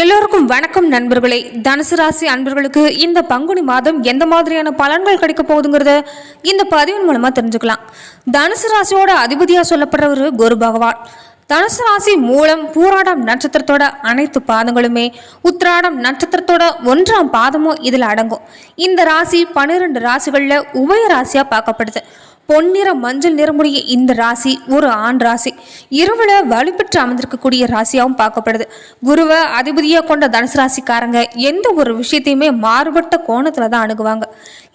எல்லோருக்கும் வணக்கம் நண்பர்களே. தனுசு ராசி அன்பர்களுக்கு இந்த பங்குனி மாதம் எந்த மாதிரியான பலன்கள் கிடைக்க போகுதுங்கிறத இந்த பதிவின் மூலமாக தெரிஞ்சுக்கலாம். தனுசு ராசியோட அதிபதியாக சொல்லப்படுறவர் குரு பகவான். தனுசு ராசி மூலம் பூராடம் நட்சத்திரத்தோட அனைத்து பாதங்களுமே உத்திராடம் நட்சத்திரத்தோட ஒன்றாம் பாதமும் இதில் அடங்கும். இந்த ராசி பன்னிரெண்டு ராசிகளில் உபய ராசியாக பார்க்கப்படுது. பொன்னிற மஞ்சள் நிறமுடைய இந்த ராசி ஒரு ஆண் ராசி. இரவுல வலுப்பெற்று அமர்ந்திருக்கக்கூடிய ராசியாகவும் பார்க்கப்படுது. குருவை அதிபதியாக கொண்ட தனுசு ராசிக்காரங்க எந்த ஒரு விஷயத்தையுமே மாறுபட்ட கோணத்துல தான் அணுகுவாங்க.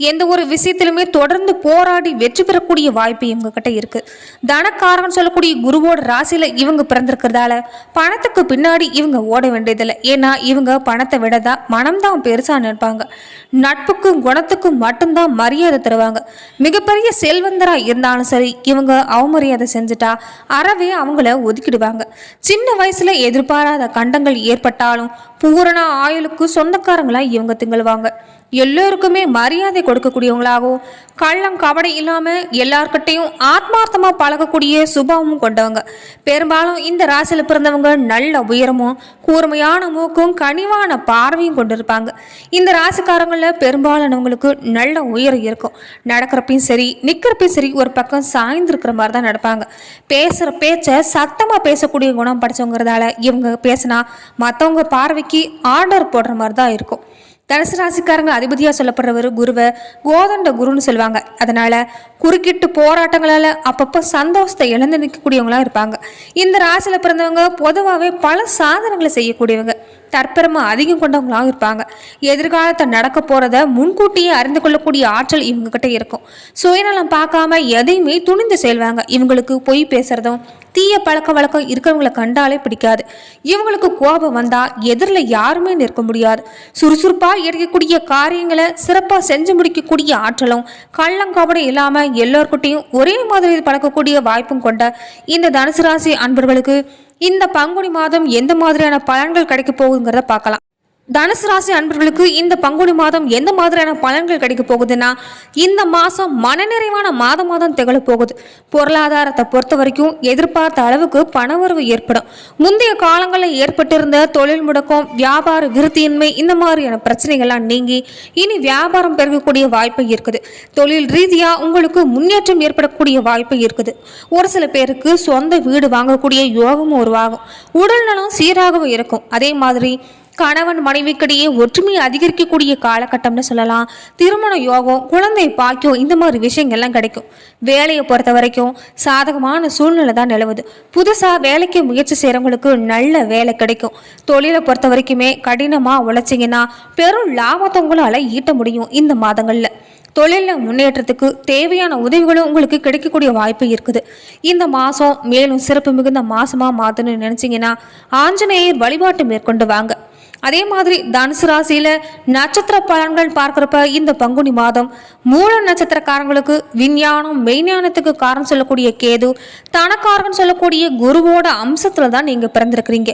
எந்த ஒரு விஷயத்திலுமே தொடர்ந்து போராடி வெற்றி பெறக்கூடிய வாய்ப்பு இவங்க கிட்ட இருக்கு. தனக்காரன் சொல்லக்கூடிய குருவோட ராசியில இவங்க பிறந்திருக்கிறதால பணத்துக்கு பின்னாடி இவங்க ஓட வேண்டியதில்லை. ஏன்னா இவங்க பணத்தை விடதான் மனம்தான் பெருசா நினைப்பாங்க. நட்புக்கும் குணத்துக்கும் மட்டும்தான் மரியாதை தருவாங்க. மிகப்பெரிய செல்வந்தராக இருந்தாலும் சரி இவங்க அவமரியாதை செஞ்சுட்டா அறவே அவங்கள ஒதுக்கிடுவாங்க. சின்ன வயசுல எதிர்பாராத கண்டங்கள் ஏற்பட்டாலும் பூரண ஆயுளுக்கு சொந்தக்காரங்களா இவங்க திங்களுவாங்க எல்லோருக்குமே மரியாதை கொடுக்கக்கூடியவங்களாகவும் கள்ளம் கவடை இல்லாமல் எல்லார்கிட்டையும் ஆத்மார்த்தமாக பழகக்கூடிய சுபாவமும் கொண்டவங்க. பெரும்பாலும் இந்த ராசியில் பிறந்தவங்க நல்ல உயரமும் கூர்மையான மூக்கும் கனிவான பார்வையும் கொண்டிருப்பாங்க. இந்த ராசிக்காரங்களில் பெரும்பாலானவங்களுக்கு நல்ல உயரம் இருக்கும். நடக்கிறப்பையும் சரி நிற்கிறப்பையும் சரி ஒரு பக்கம் சாய்ந்திருக்கிற மாதிரி தான் நடப்பாங்க. பேசுகிற பேச்சை சத்தமாக பேசக்கூடிய குணம் படித்தவங்கிறதால இவங்க பேசினா மற்றவங்க பார்வைக்கு ஆர்டர் போடுற மாதிரி தான் இருக்கும். தனுசு ராசிக்காரங்க அதிபதியாக சொல்லப்படுறவர் குருவை கோதண்ட குருன்னு சொல்லுவாங்க. அதனால குறுக்கிட்டு போராட்டங்களால் அப்பப்போ சந்தோஷத்தை இழந்து நிற்கக்கூடியவங்களாக இருப்பாங்க. இந்த ராசியில் பிறந்தவங்க பொதுவாகவே பல சாதனைகளை செய்யக்கூடியவங்க. தற்பெருமை அதிகம் கொண்டவங்களாகவும் இருப்பாங்க. எதிர்காலத்தை நடக்க போகிறத முன்கூட்டியே அறிந்து கொள்ளக்கூடிய ஆற்றல் இவங்கக்கிட்ட இருக்கும். சுயநலம் பார்க்காம எதையுமே துணிந்து செல்வாங்க இவங்களுக்கு பொய் பேசுகிறதும் தீய பழக்க வழக்கம் இருக்கிறவங்கள கண்டாலே பிடிக்காது. இவங்களுக்கு கோபம் வந்தா எதிரில் யாருமே நிற்க முடியாது. சுறுசுறுப்பாக எடுக்கக்கூடிய காரியங்களை சிறப்பாக செஞ்சு முடிக்கக்கூடிய ஆற்றலும் கள்ளங்கபடம் இல்லாமல் எல்லோருக்கிட்டையும் ஒரே மாதிரி பழக்கக்கூடிய வாய்ப்பும் கொண்ட இந்த தனுசு ராசி அன்பர்களுக்கு இந்த பங்குனி மாதம் எந்த மாதிரியான பலன்கள் கிடைக்க போகுங்கிறத பார்க்கலாம். தனுசு ராசி அன்பர்களுக்கு இந்த பங்குனி மாதம் எந்த மாதிரியான பலன்கள் கிடைக்க போகுதுன்னா இந்த மாதம் மனநிறைவான மாதம் மாதம் திகழ போகுது. பொருளாதாரத்தை பொறுத்த வரைக்கும் எதிர்பார்த்த அளவுக்கு பணவரவு ஏற்படும். முந்தைய காலங்களில் ஏற்பட்டிருந்த தொழில் முடக்கம் வியாபார விருத்தியின்மை இந்த மாதிரியான பிரச்சனைகள்லாம் நீங்கி இனி வியாபாரம் பெருகக்கூடிய வாய்ப்பு இருக்குது. தொழில் ரீதியாக உங்களுக்கு முன்னேற்றம் ஏற்படக்கூடிய வாய்ப்பு இருக்குது. ஒரு சில பேருக்கு சொந்த வீடு வாங்கக்கூடிய யோகமும் உருவாகும். உடல்நலம் சீராகவும் இருக்கும். அதே மாதிரி கணவன் மனைவிக்கிடையே ஒற்றுமையை அதிகரிக்கக்கூடிய காலகட்டம்னு சொல்லலாம். திருமண யோகம் குழந்தை பாக்கியம் இந்த மாதிரி விஷயங்கள்லாம் கிடைக்கும். வேலையை பொறுத்த வரைக்கும் சாதகமான சூழ்நிலை தான் நிலவுது. புதுசாக வேலைக்கு முயற்சி செய்கிறவங்களுக்கு நல்ல வேலை கிடைக்கும். தொழிலை பொறுத்த வரைக்குமே கடினமாக உழைச்சிங்கன்னா பெரும் லாபத்தை உங்களால் ஈட்ட முடியும் இந்த மாதங்களில். தொழிலில் முன்னேற்றத்துக்கு தேவையான உதவிகளும் உங்களுக்கு கிடைக்கக்கூடிய வாய்ப்பு இருக்குது. இந்த மாதம் மேலும் சிறப்பு மிகுந்த மாதமாக மாற்றணும்னு நினச்சிங்கன்னா ஆஞ்சநேயர் வழிபாட்டு மேற்கொண்டு வாங்க. அதே மாதிரி தனுசு ராசியில நட்சத்திர பலன்கள் பார்க்குறப்ப இந்த பங்குனி மாதம் மூல நட்சத்திரக்காரங்களுக்கு விஞ்ஞானம் மெய்ஞானத்துக்கு காரணம் சொல்லக்கூடிய கேது தனக்காரன் சொல்லக்கூடிய குருவோட அம்சத்துல தான் நீங்க பிறந்திருக்கிறீங்க.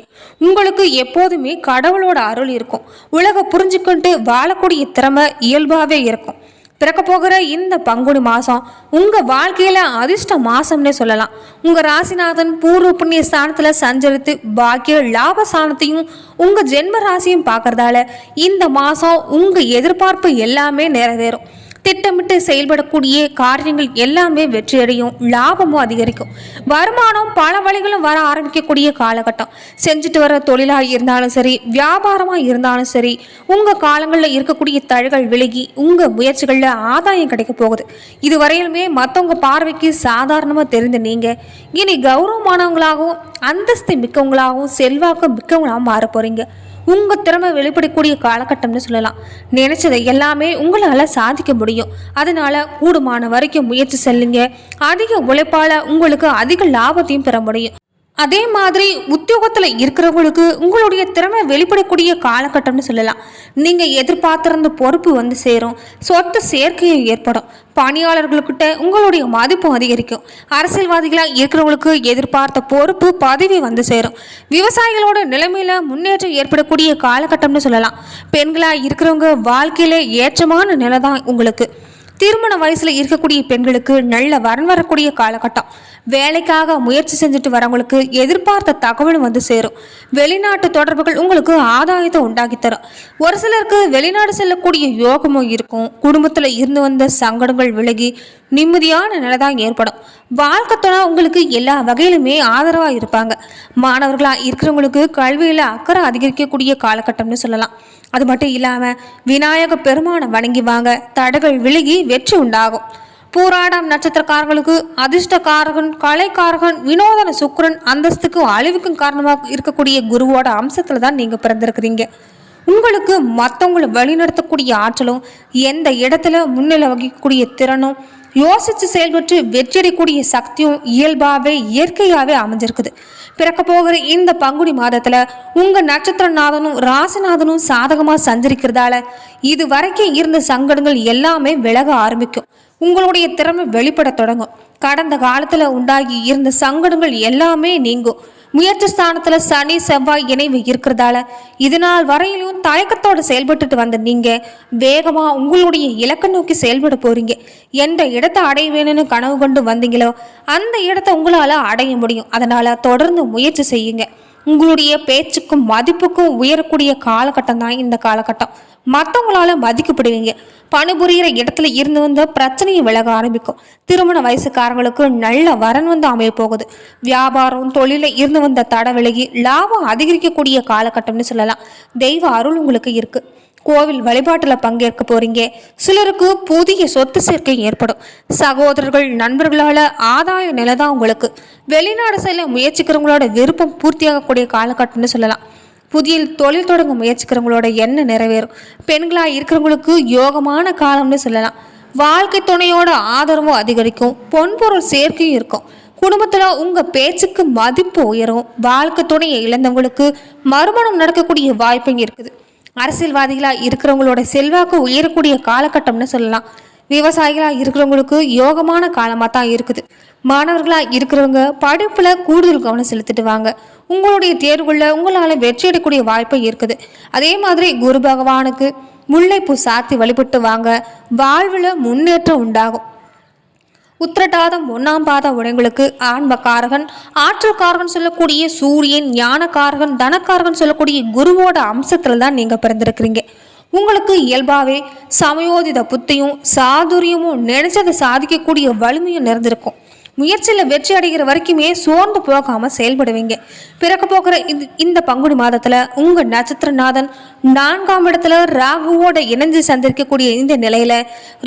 உங்களுக்கு எப்போதுமே கடவுளோட அருள் இருக்கும். உலக புரிஞ்சுக்கிட்டு வாழக்கூடிய திறமை இயல்பாகவே இருக்கும். பிறக்க போகிற இந்த பங்குனி மாதம் உங்கள் வாழ்க்கையில் அதிர்ஷ்ட மாதம்னே சொல்லலாம். உங்கள் ராசிநாதன் பூர்வ புண்ணிய ஸ்தானத்தில் சஞ்சரித்து பாக்கிய லாப ஸ்தானத்தையும் உங்கள் ஜென்ம ராசியும் பார்க்கறதால இந்த மாதம் உங்கள் எதிர்பார்ப்பு எல்லாமே நிறைவேறும். திட்டமிட்டு செயல்படக்கூடிய காரியங்கள் எல்லாமே வெற்றியடையும் லாபமும் அதிகரிக்கும். வருமானம் பல வழிகளும் வர ஆரம்பிக்கக்கூடிய காலகட்டம். செஞ்சுட்டு வர தொழிலாக இருந்தாலும் சரி வியாபாரமாக இருந்தாலும் சரி உங்கள் காலங்களில் இருக்கக்கூடிய தழுகள் விலகி உங்கள் முயற்சிகளில் ஆதாயம் கிடைக்க போகுது. இது வரையிலுமே மற்றவங்க பார்வைக்கு சாதாரணமாக தெரிந்த நீங்கள் இனி கௌரவமானவங்களாகவும் அந்தஸ்து மிக்கவங்களாகவும் செல்வாக்கு மிக்கவங்களாகவும் மாற போகிறீங்க உங்கள் திறமை வெளிப்படக்கூடிய காலகட்டம்னு சொல்லலாம். நினச்சதை எல்லாமே உங்களால் சாதிக்க முடியும். அதனால் கூடுமான வரைக்கும் முயற்சி செல்லுங்க. அதிக உழைப்பால் உங்களுக்கு அதிக லாபத்தையும் பெற முடியும். அதே மாதிரி உத்தியோகத்தில் இருக்கிறவங்களுக்கு உங்களுடைய திறமை வெளிப்படக்கூடிய காலகட்டம்னு சொல்லலாம். நீங்கள் எதிர்பார்த்திருந்த பொறுப்பு வந்து சேரும். சொத்து சேர்க்கையும் ஏற்படும். பணியாளர்களுக்கிட்ட உங்களுடைய மதிப்பும் அதிகரிக்கும். அரசியல்வாதிகளாக இருக்கிறவங்களுக்கு எதிர்பார்த்த பொறுப்பு பதவி வந்து சேரும். விவசாயிகளோட நிலைமையில் முன்னேற்றம் ஏற்படக்கூடிய காலகட்டம்னு சொல்லலாம். பெண்களாக இருக்கிறவங்க வாழ்க்கையில் ஏற்றமான நிலை தான் உங்களுக்கு. திருமண வயசில் இருக்கக்கூடிய பெண்களுக்கு நல்ல வரன் வரக்கூடிய காலகட்டம். வேலைக்காக முயற்சி செஞ்சுட்டு வரவங்களுக்கு எதிர்பார்த்த தகவலும் வந்து சேரும். வெளிநாட்டு தொடர்புகள் உங்களுக்கு ஆதாயத்தை உண்டாக்கி தரும். ஒரு சிலருக்கு வெளிநாடு செல்லக்கூடிய யோகமும் இருக்கும். குடும்பத்தில் இருந்து வந்த சங்கடங்கள் விலகி நிம்மதியான நிலை தான் ஏற்படும். வாழ்க்கை துணை உங்களுக்கு எல்லா வகையிலுமே ஆதரவாக இருப்பாங்க. மாணவர்களாக இருக்கிறவங்களுக்கு கல்வியில் அக்கறை அதிகரிக்கக்கூடிய காலகட்டம்னு சொல்லலாம். அது மட்டும் இல்லாமல் விநாயக பெருமானை வணங்கி வாங்க தடைகள் விலகி வெற்றி உண்டாகும். பூராடம் நட்சத்திரக்காரர்களுக்கு அதிர்ஷ்டக்காரகன் கலைக்காரகன் வினோதன சுக்கரன் அந்தஸ்துக்கும் அழிவுக்கும் காரணமாக இருக்கக்கூடிய குருவோட அம்சத்தில் தான் நீங்கள் பிறந்திருக்கிறீங்க. உங்களுக்கு மற்றவங்களை வழிநடத்தக்கூடிய ஆற்றலும் எந்த இடத்துல முன்னிலை வகிக்கக்கூடிய திறனும் யோசித்து செயல்பட்டு வெற்றியடையக்கூடிய சக்தியும் இயல்பாகவே இயற்கையாகவே அமைஞ்சிருக்குது. பிறக்க போகிற இந்த பங்குனி மாதத்தில் உங்கள் நட்சத்திரநாதனும் ராசிநாதனும் சாதகமாக சஞ்சரிக்கிறதால இது வரைக்கும் இருந்த சங்கடங்கள் எல்லாமே விலக ஆரம்பிக்கும். உங்களுடைய திறமை வெளிப்பட தொடங்கும். கடந்த காலத்தில் உண்டாகி இருந்த சங்கடங்கள் எல்லாமே நீங்கும். முயற்சி ஸ்தானத்துல சனி செவ்வாய் இணைவு இருக்கிறதால இது நாள் வரையிலும் தயக்கத்தோட செயல்பட்டுட்டு வந்த நீங்க வேகமா உங்களுடைய இலக்கை நோக்கி செயல்பட போறீங்க. எந்த இடத்தை அடைய வேணும்னு கனவு கொண்டு வந்தீங்களோ அந்த இடத்த உங்களால அடைய முடியும். அதனால தொடர்ந்து முயற்சி செய்யுங்க. உங்களுடைய பேச்சுக்கும் மதிப்புக்கும் உயரக்கூடிய காலகட்டம் தான் இந்த காலகட்டம். மற்றவங்களால மதிக்கப்படுவீங்க. பணிபுரியிற இடத்துல இருந்து வந்த பிரச்சனையை விலக ஆரம்பிக்கும். திருமண வயசுக்காரங்களுக்கு நல்ல வரன் வந்து அமைய போகுது. வியாபாரம் தொழில இருந்து வந்த தடை விலகி லாபம் அதிகரிக்கக்கூடிய காலகட்டம்னு சொல்லலாம். தெய்வ அருள் உங்களுக்கு இருக்கு. கோவில் வழிபாட்டில் பங்கேற்க போறீங்க. சிலருக்கு புதிய சொத்து சேர்க்கை ஏற்படும். சகோதரர்கள் நண்பர்களால ஆதாய நிலை தான் உங்களுக்கு. வெளிநாடு செல்ல முயற்சிக்கிறவங்களோட விருப்பம் பூர்த்தியாகக்கூடிய காலகட்டம்னு சொல்லலாம். புதிய தொழில் தொடங்க முயற்சிக்கிறவங்களோட எண்ணம் நிறைவேறும். பெண்களாக இருக்கிறவங்களுக்கு யோகமான காலம்னு சொல்லலாம். வாழ்க்கை துணையோட ஆதரவும் அதிகரிக்கும். பொன்பொருள் சேர்க்கையும் இருக்கும். குடும்பத்தில் உங்கள் பேச்சுக்கு மதிப்பு உயரும். வாழ்க்கை துணையை இழந்தவங்களுக்கு மறுமணம் நடக்கக்கூடிய வாய்ப்பும் இருக்குது. அரசியல்வாதிகளாக இருக்கிறவங்களோட செல்வாக்கு உயரக்கூடிய காலகட்டம்னு சொல்லலாம். விவசாயிகளாக இருக்கிறவங்களுக்கு யோகமான காலமாக தான் இருக்குது. மாணவர்களாக இருக்கிறவங்க படிப்பில் கூடுதல் கவனம் செலுத்திட்டு வாங்க உங்களுடைய தேர்வுகளில் உங்களால் வெற்றியடையக்கூடிய வாய்ப்பு இருக்குது. அதே மாதிரி குரு பகவானுக்கு முல்லைப்பூ சாத்தி வழிபட்டு வாங்க. வாழ்வில் முன்னேற்றம் உண்டாகும். உத்திரட்டாதம் ஒன்னாம் பாத உடைங்களுக்கு ஆன்மக்காரகன் ஆற்றல்காரகன் சொல்லக்கூடிய சூரியன் ஞானக்காரகன் தனக்காரகன் சொல்லக்கூடிய குருவோட அம்சத்துல தான் நீங்க பிறந்திருக்கிறீங்க. உங்களுக்கு இயல்பாவே சமயோதித புத்தியும் சாதுரியமும் நினைச்சதை சாதிக்கக்கூடிய வலிமையும் நிறைந்திருக்கும். முயற்சியில் வெற்றி அடைகிற வரைக்குமே சோர்ந்து போகாமல் செயல்படுவீங்க. பிறக்க போகிற இந்த இந்த பங்குனி மாதத்தில் உங்கள் நட்சத்திரநாதன் நான்காம் இடத்துல ராகுவோட இணைஞ்சு சந்திருக்கக்கூடிய இந்த நிலையில்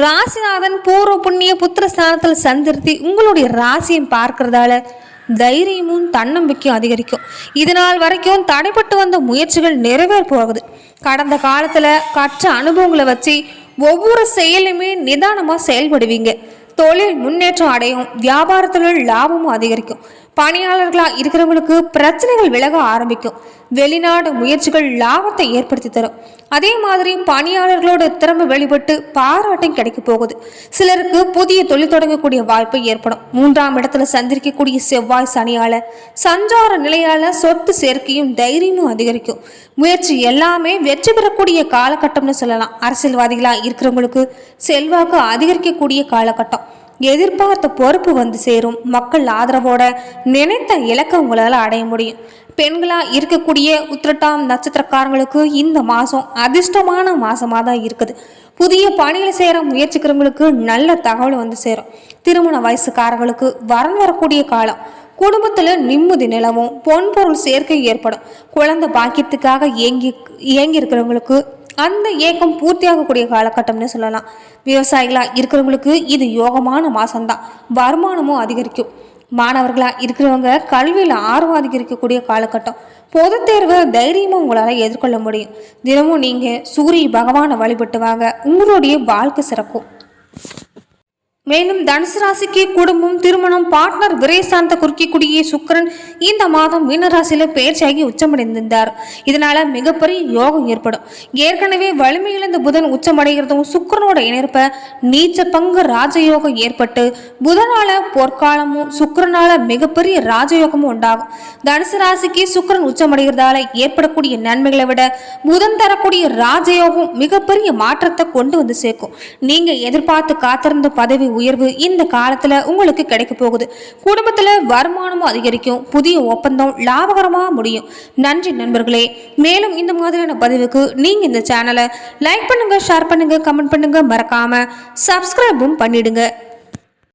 ராசிநாதன் பூர்வ புண்ணிய புத்திர ஸ்தானத்தில் சந்திருத்தி உங்களுடைய ராசியை பார்க்கறதால தைரியமும் தன்னம்பிக்கையும் அதிகரிக்கும். இதனால் வரைக்கும் தடைப்பட்டு வந்த முயற்சிகள் நிறைவேற போகுது. கடந்த காலத்தில் கற்ற அனுபவங்களை வச்சு ஒவ்வொரு செயலுமே நிதானமாக செயல்படுவீங்க. தொழில் முன்னேற்றம் அடையும். வியாபாரத்தில் லாபமும் அதிகரிக்கும். பணியாளர்களாக இருக்கிறவங்களுக்கு பிரச்சனைகள் விலக ஆரம்பிக்கும். வெளிநாடு முயற்சிகள் லாபத்தை ஏற்படுத்தி தரும். அதே மாதிரி பணியாளர்களோட திறமை வெளிப்பட்டு பாராட்டும் கிடைக்க போகுது. சிலருக்கு புதிய தொழில் தொடங்கக்கூடிய வாய்ப்பு ஏற்படும். மூன்றாம் இடத்துல சந்திரிக்கக்கூடிய செவ்வாய் சனியால சஞ்சார நிலையால சொத்து சேர்க்கையும் தைரியமும் அதிகரிக்கும். முயற்சி எல்லாமே வெற்றி பெறக்கூடிய காலகட்டம்னு சொல்லலாம். அரசியல்வாதிகளாக இருக்கிறவங்களுக்கு செல்வாக்கு அதிகரிக்கக்கூடிய காலகட்டம். எதிர்பார்த்த பொறுப்பு வந்து சேரும். மக்கள் ஆதரவோட நினைத்த இலக்கை உங்களால் அடைய முடியும். பெண்களாக இருக்கக்கூடிய உத்திரட்டாம் நட்சத்திரக்காரங்களுக்கு இந்த மாதம் அதிர்ஷ்டமான மாதமாக தான் இருக்குது. புதிய பணியில் செய்கிற முயற்சிக்கிறவங்களுக்கு நல்ல தகவல் வந்து சேரும். திருமண வயசுக்காரங்களுக்கு வரன் வரக்கூடிய காலம். குடும்பத்தில் நிம்மதி நிலவும். பொன்பொருள் சேர்க்கை ஏற்படும். குழந்தை பாக்கியத்துக்காக ஏங்கி ஏங்கி இருக்கிறவங்களுக்கு அந்த ஏக்கம் பூர்த்தியாகக்கூடிய காலகட்டம்னு சொல்லலாம். விவசாயிகளாக இருக்கிறவங்களுக்கு இது யோகமான மாதம்தான் வருமானமும் அதிகரிக்கும். மாணவர்களாக இருக்கிறவங்க கல்வியில் ஆர்வம் அதிகரிக்கக்கூடிய காலகட்டம். பொதுத் தேர்வை தைரியமாக உங்களால் எதிர்கொள்ள முடியும். தினமும் நீங்கள் சூரிய பகவானை வழிபட்டு வாங்க. உங்களுடைய வாழ்க்கை சிறக்கும். மேலும் தனுசு ராசிக்கு குடும்பம் திருமணம் பார்ட்னர் குறுக்கி குடியே சுக்கிரன் இந்த மாதம் மீனராசியில பெயர்ச்சியாகி உச்சமடைந்திருந்தார். இதனால மிகப்பெரிய யோகம் ஏற்படும். ஏற்கனவே வலிமையிழந்த புதன் உச்சமடைகிறதும் சுக்கரனோட இணைப்ப நீச்ச பங்கு ராஜயோகம் ஏற்பட்டு புதனால பொற்காலமும் சுக்கரனால மிகப்பெரிய ராஜயோகமும் உண்டாகும். தனுசு ராசிக்கு சுக்கிரன் உச்சமடைகிறதால ஏற்படக்கூடிய நன்மைகளை விட புதன் தரக்கூடிய ராஜயோகம் மிகப்பெரிய மாற்றத்தை கொண்டு வந்து சேர்க்கும். நீங்க எதிர்பார்த்து காத்திருந்த பதவி உயர்வு இந்த காலத்துல உங்களுக்கு கிடைக்க போகுது. குடும்பத்துல வருமானமும் அதிகரிக்கும். புதிய ஒப்பந்தம் லாபகரமாக முடியும். நன்றி நண்பர்களே. மேலும் இந்த மாதிரியான பதிவுக்கு நீங்க இந்த சேனலை லைக் பண்ணுங்க ஷேர் பண்ணுங்க கமெண்ட் பண்ணுங்க மறக்காம சப்ஸ்கிரைபும் பண்ணிடுங்க.